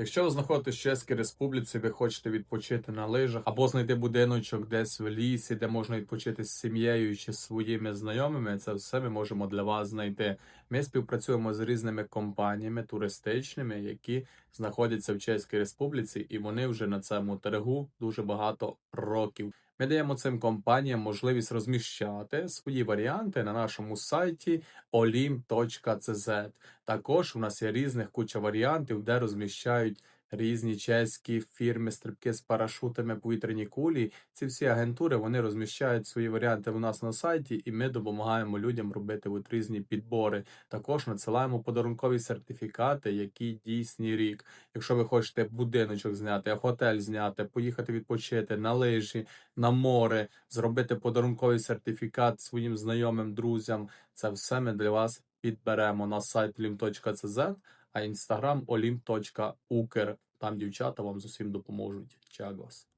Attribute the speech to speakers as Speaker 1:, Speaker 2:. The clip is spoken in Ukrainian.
Speaker 1: Якщо ви знаходитесь в Чеській Республіці, ви хочете відпочити на лижах або знайти будиночок десь в лісі, де можна відпочити з сім'єю чи своїми знайомими, це все ми можемо для вас знайти. Ми співпрацюємо з різними компаніями туристичними, які знаходяться в Чеській Республіці, і вони вже на цьому торгу дуже багато років. Ми даємо цим компаніям можливість розміщати свої варіанти на нашому сайті olim.cz. Також у нас є різних куча варіантів, де розміщають різні чеські фірми, стрибки з парашутами, повітряні кулі. Ці всі агентури вони розміщають свої варіанти у нас на сайті, і ми допомагаємо людям робити от різні підбори. Також надсилаємо подарункові сертифікати, які дійсні рік. Якщо ви хочете будиночок зняти, готель зняти, поїхати відпочити на лижі, на море, зробити подарунковий сертифікат своїм знайомим друзям. Це все ми для вас підберемо на сайт lim.cz, а інстаграм olim.ukr. Там дівчата вам з усім допоможуть. Чагос.